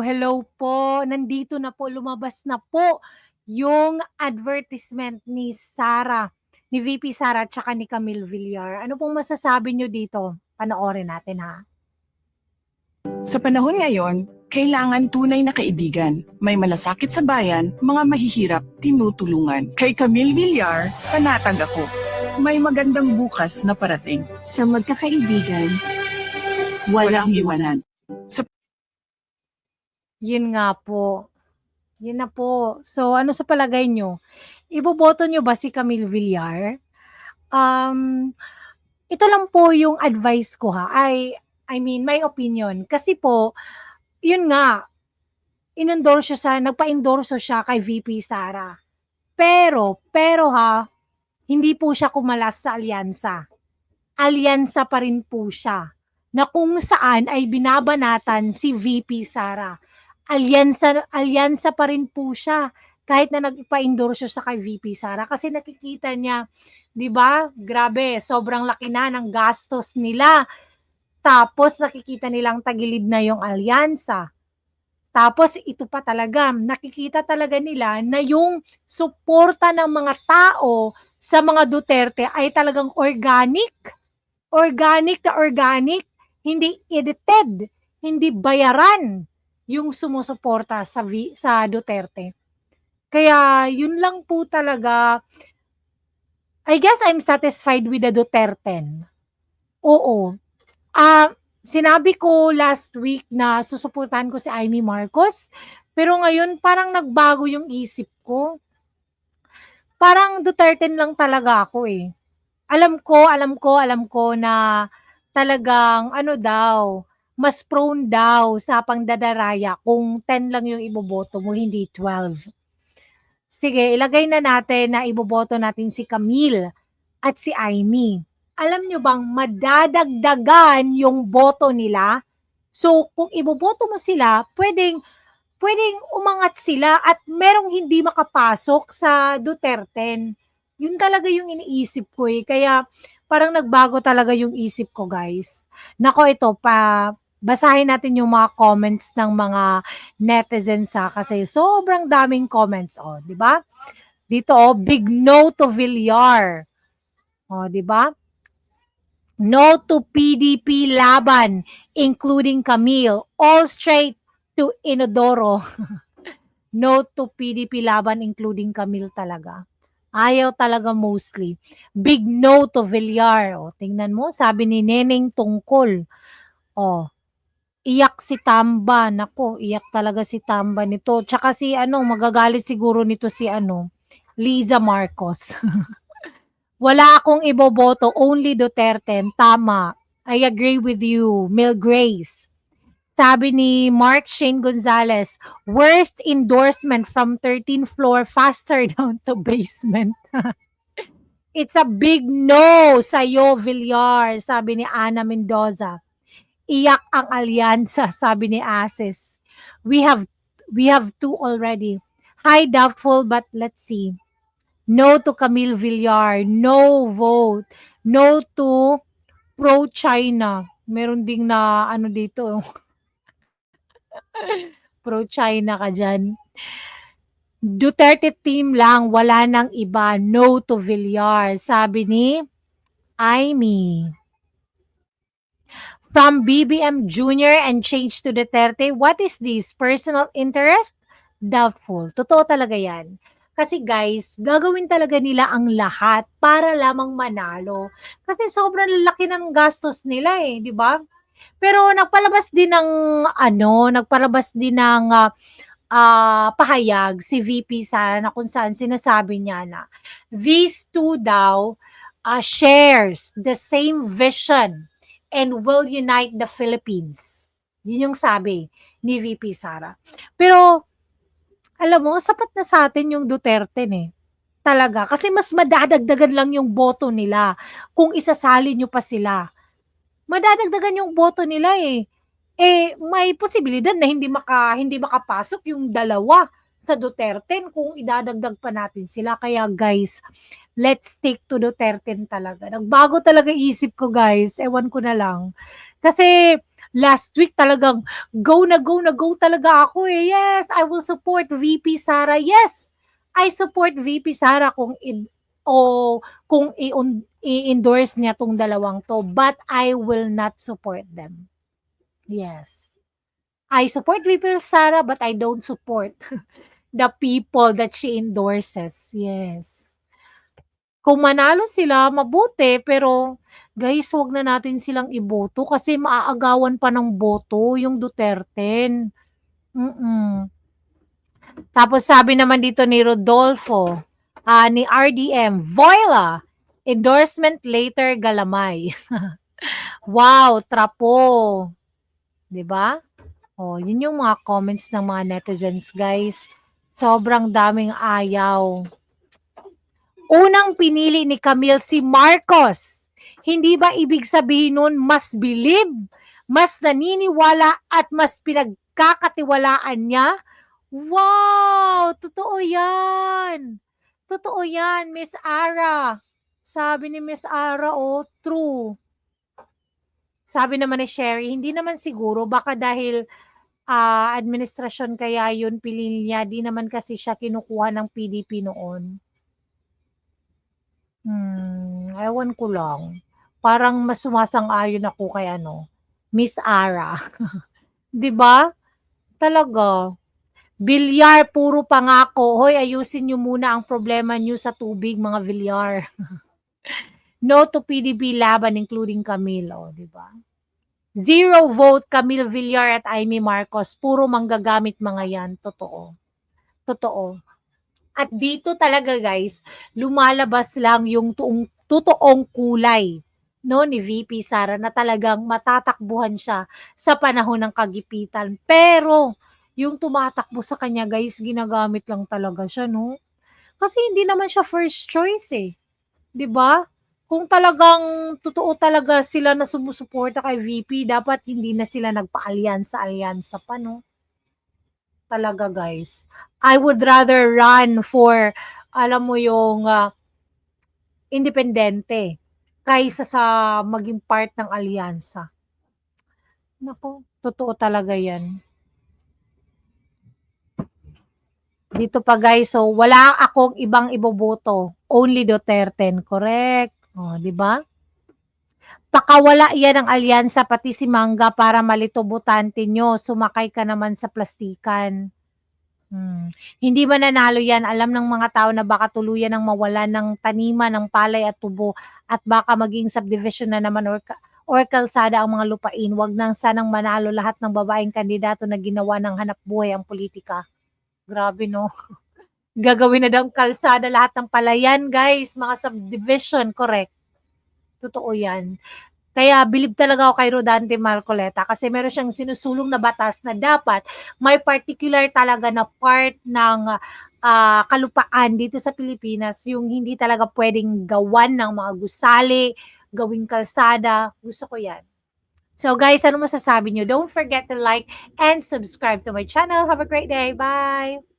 Hello, hello po. Nandito na po, lumabas na po yung advertisement ni Sara, ni VP Sara at saka ni Camille Villar. Ano pong masasabi nyo dito? Panoorin natin ha. Sa panahon ngayon, kailangan tunay na kaibigan. May malasakit sa bayan, mga mahihirap, tinutulungan. Kay Camille Villar, panatag ako. May magandang bukas na parating. Sa magkakaibigan, walang iwanan. Yun nga po. Yun na po. So, ano sa palagay nyo? Iboboto nyo ba si Camille Villar? Um, ito lang po yung advice ko ha. I, I mean, my opinion. Kasi po, yun nga, inendorso siya, nagpa-endorso siya kay VP Sara. Pero, pero ha, hindi po siya kumalas sa alyansa. Alyansa pa rin po siya na kung saan ay binabanatan si VP Sara alyansa alyansa pa rin po siya kahit na nagpa-endorse sa kay VP Sara. Kasi nakikita niya 'di ba grabe sobrang laki na ng gastos nila. Tapos nakikita nilang tagilid na yung alyansa. Tapos ito pa talaga nakikita talaga nila na yung suporta ng mga tao sa mga Duterte ay talagang organic. Organic na organic hindi edited hindi bayaran yung sumusuporta sa vi- sa Duterte. Kaya yun lang po talaga I guess I'm satisfied with the Duterte. Oo. Ah, sinabi ko last week na susuportahan ko si Amy Marcos, pero ngayon parang nagbago yung isip ko. Parang Duterte lang talaga ako eh. Alam ko, alam ko, alam ko na talagang ano daw, mas prone daw sa pangdadaraya kung 10 lang yung iboboto mo, hindi 12. Sige, ilagay na natin na iboboto natin si Camille at si Amy. Alam nyo bang madadagdagan yung boto nila? So, kung iboboto mo sila, pwedeng pwedeng umangat sila at merong hindi makapasok sa Duterte. Yun talaga yung iniisip ko eh. Kaya parang nagbago talaga yung isip ko, guys. Nako, ito pa basahin natin yung mga comments ng mga netizens sa kasi sobrang daming comments oh, 'di ba? Dito oh, big no to Villar. Oh, 'di ba? No to PDP laban including Camille. All straight to Inodoro. no to PDP laban including Camille talaga. Ayaw talaga mostly. Big no to Villar. Oh, tingnan mo, sabi ni Neneng Tungkol. Oh, iyak si Tamba. Nako, iyak talaga si Tamba nito. Tsaka si ano, magagalit siguro nito si ano, Liza Marcos. Wala akong iboboto, only Duterte. Tama. I agree with you, Mil Grace. Sabi ni Mark Shane Gonzalez, worst endorsement from 13th floor faster down to basement. It's a big no sa'yo, Villar, sabi ni Ana Mendoza iyak ang alyansa, sabi ni Asis. We have we have two already. Hi, doubtful, but let's see. No to Camille Villar. No vote. No to pro-China. Meron ding na ano dito. pro-China ka dyan. Duterte team lang, wala nang iba. No to Villar. Sabi ni Amy from BBM Jr. and change to Duterte. What is this? Personal interest? Doubtful. Totoo talaga yan. Kasi guys, gagawin talaga nila ang lahat para lamang manalo. Kasi sobrang laki ng gastos nila eh, di ba? Pero nagpalabas din ng ano, nagpalabas din ng uh, uh, pahayag si VP Sara na kung saan sinasabi niya na these two daw uh, shares the same vision and will unite the Philippines. Yun yung sabi ni VP Sara. Pero, alam mo, sapat na sa atin yung Duterte eh. Talaga. Kasi mas madadagdagan lang yung boto nila kung isasali nyo pa sila. Madadagdagan yung boto nila eh. Eh, may posibilidad na hindi maka hindi makapasok yung dalawa sa Duterte kung idadagdag pa natin sila. Kaya guys, let's stick to Duterte talaga. Nagbago talaga isip ko guys. Ewan ko na lang. Kasi last week talagang go na go na go talaga ako eh. Yes, I will support VP Sara. Yes, I support VP Sara kung i- o kung i-endorse niya tong dalawang to. But I will not support them. Yes. I support VP Sara but I don't support the people that she endorses. Yes. Kung manalo sila, mabuti. Pero, guys, wag na natin silang iboto kasi maaagawan pa ng boto yung Duterte. Mm-mm. Tapos sabi naman dito ni Rodolfo, ah, ni RDM, Voila, endorsement later galamay. wow, trapo. 'Di ba? Oh, yun yung mga comments ng mga netizens, guys. Sobrang daming ayaw. Unang pinili ni Camille si Marcos. Hindi ba ibig sabihin nun mas believe, mas naniniwala at mas pinagkakatiwalaan niya? Wow! Totoo yan! Totoo yan, Miss Ara. Sabi ni Miss Ara, oh, true. Sabi naman ni Sherry, hindi naman siguro, baka dahil ah, administrasyon kaya yun pinili niya, di naman kasi siya kinukuha ng PDP noon. Hmm, ewan ko lang. Parang mas sumasang-ayon ako kay ano, Miss Ara. 'Di ba? Talaga. Bilyar, puro pangako. Hoy, ayusin niyo muna ang problema niyo sa tubig, mga bilyar. no to PDP laban, including Camilo, di ba? Zero vote Camille Villar at Amy Marcos. Puro manggagamit mga yan. Totoo. Totoo. At dito talaga guys, lumalabas lang yung tuong, totoong kulay no ni VP Sara na talagang matatakbuhan siya sa panahon ng kagipitan. Pero yung tumatakbo sa kanya guys, ginagamit lang talaga siya no. Kasi hindi naman siya first choice eh. 'Di ba? Kung talagang totoo talaga sila na sumusuporta kay VP, dapat hindi na sila nagpa-alyansa-alyansa pa no. Talaga guys. I would rather run for, alam mo yung ah, independente kaysa sa maging part ng alyansa. Nako, totoo talaga yan. Dito pa guys, so wala akong ibang iboboto. Only Duterte, correct? O, di ba? Pakawala yan ng alyansa pati si Mangga para botante nyo. Sumakay ka naman sa plastikan. Hmm. Hindi mananalo yan. Alam ng mga tao na baka tuluyan ng mawala ng taniman, ng palay at tubo at baka maging subdivision na naman or, or kalsada ang mga lupain. Huwag nang sanang manalo lahat ng babaeng kandidato na ginawa ng hanap buhay ang politika. Grabe no. Gagawin na daw kalsada lahat ng palayan guys. Mga subdivision, correct. Totoo yan. Kaya bilib talaga ako kay Rodante Marcoleta kasi meron siyang sinusulong na batas na dapat may particular talaga na part ng ah, kalupaan dito sa Pilipinas yung hindi talaga pwedeng gawan ng mga gusali, gawing kalsada. Gusto ko yan. So guys, ano masasabi nyo? Don't forget to like and subscribe to my channel. Have a great day. Bye!